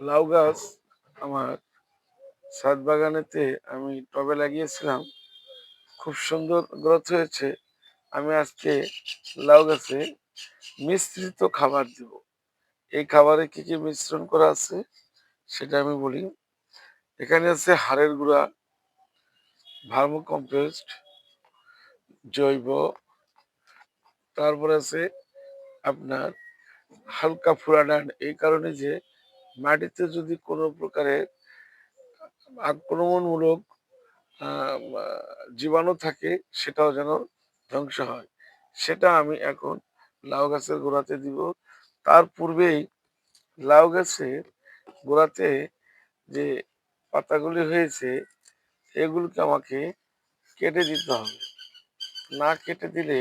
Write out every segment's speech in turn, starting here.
লাউ গাছ আমার ছাদ বাগানেতে আমি টবে লাগিয়েছিলাম। খুব সুন্দর গ্রোথ হয়েছে। আমি আজকে লাউ গাছে মিশ্রিত খাবার দেব। এই খাবারে কি কি মিশ্রণ করা আছে সেটা আমি বলি। এখানে আছে হাড়ের গুঁড়া ভার্মো কম্পোস্ট জৈব তারপরে আছে আপনার হালকা ফুরাডান এই কারণে যে মাটিতে যদি কোনো প্রকারের আক্রমণমূলক জীবাণু থাকে, সেটাও যেন ধ্বংস হয়। সেটা আমি এখন লাউ গাছের গোড়াতে দিব। তার পূর্বেই লাউ গাছের গোড়াতে যে পাতাগুলি হয়েছে, এগুলোকে আমাকে কেটে দিতে হবে। না কেটে দিলে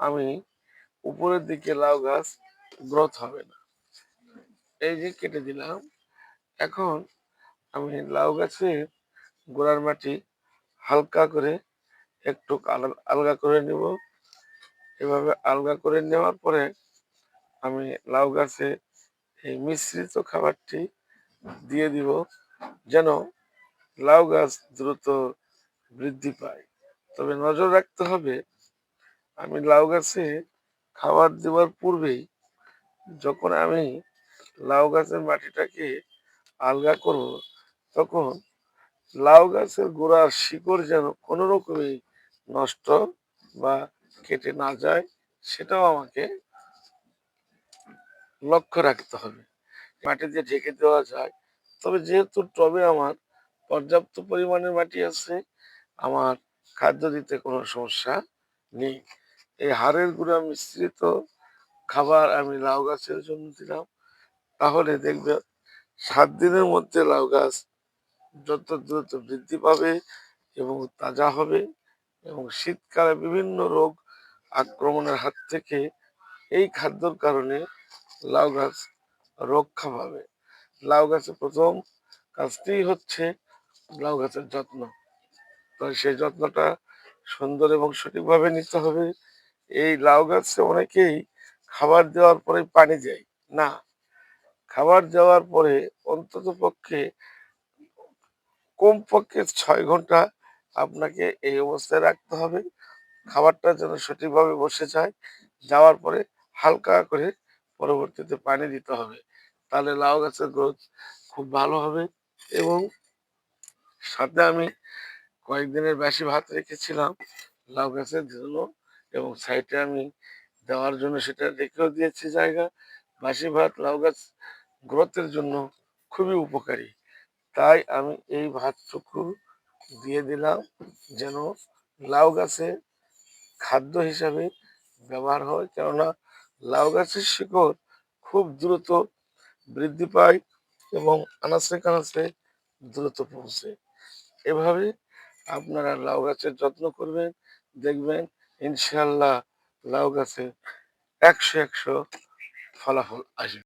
আমি উপরের দিকে লাউ গাছ গ্রোথ হবে না। এই যে কেটে দিলাম, এখন আমি লাউ গাছের গোড়ার মাটি হালকা করে একটু আল- আলগা করে নেব। এভাবে আলগা করে নেওয়ার পরে আমি লাউ গাছে এই মিশ্রিত খাবারটি দিয়ে দিব যেন লাউ গাছ দ্রুত বৃদ্ধি পায়। তবে নজর রাখতে হবে আমি লাউ গাছে খাবার দেওয়ার পূর্বেই যখন আমি লাউ গাছের মাটিটাকে আলগা করব, তখন লাউ গাছের গোড়ার শিকড় যেন কোনো রকমই নষ্ট বা কেটে না যায়, সেটাও আমাকে লক্ষ্য রাখতে হবে। মাটি দিয়ে ঢেকে দেওয়া যায়। তবে যেহেতু টবে আমার পর্যাপ্ত পরিমাণের মাটি আছে, আমার খাদ্য দিতে কোনো সমস্যা নেই। এই হাড়ের গুঁড়া মিশ্রিত খাবার আমি লাউ গাছের জন্য দিলাম। তাহলে দেখবে সাত দিনের মধ্যে লাউ গাছ যত দ্রুত বৃদ্ধি পাবে এবং তাজা হবে এবং শীতকালে বিভিন্ন রোগ আক্রমণের হাত থেকে এই খাদ্যর কারণে লাউ গাছ রক্ষা পাবে। লাউ গাছের প্রথম কাজটি হচ্ছে লাউ গাছের যত্ন। তো সেই যত্নটা সুন্দর এবং সঠিকভাবে নিতে হবে। এই লাউ গাছে অনেকেই খাবার দেওয়ার পরে পানি দেয়। না, খাবার দেওয়ার পরে অন্তত পক্ষে কমপক্ষে ছয় ঘণ্টা আপনাকে এই অবস্থায় রাখতে হবে। খাবারটা যেন সঠিকভাবে বসে যায়, যাওয়ার পরে হালকা করে পরবর্তীতে পানি দিতে হবে। তাহলে লাউ গাছের গ্রোথ খুব ভালো হবে এবং সাথে আমি কয়েকদিনের বেশি ভাত রেখেছিলাম। লাউ গাছের জন্য এবং সাইডে আমি দেওয়ার জন্য সেটা রেখেও দিয়েছি জায়গা। বাসি ভাত, লাউ গাছ গ্রোথের জন্য খুবই উপকারী। তাই আমি এই ভাত ভাতটুকু দিয়ে দিলাম যেন লাউ গাছে খাদ্য হিসাবে ব্যবহার হয়। কেননা লাউ গাছের শিকড় খুব দ্রুত বৃদ্ধি পায় এবং আনাচে কানাচে দ্রুত পৌঁছে। এভাবে আপনারা লাউ গাছের যত্ন করবেন, দেখবেন ইনশাল্লাহ লাউ গাছে একশো একশো ফলাফল আসবে।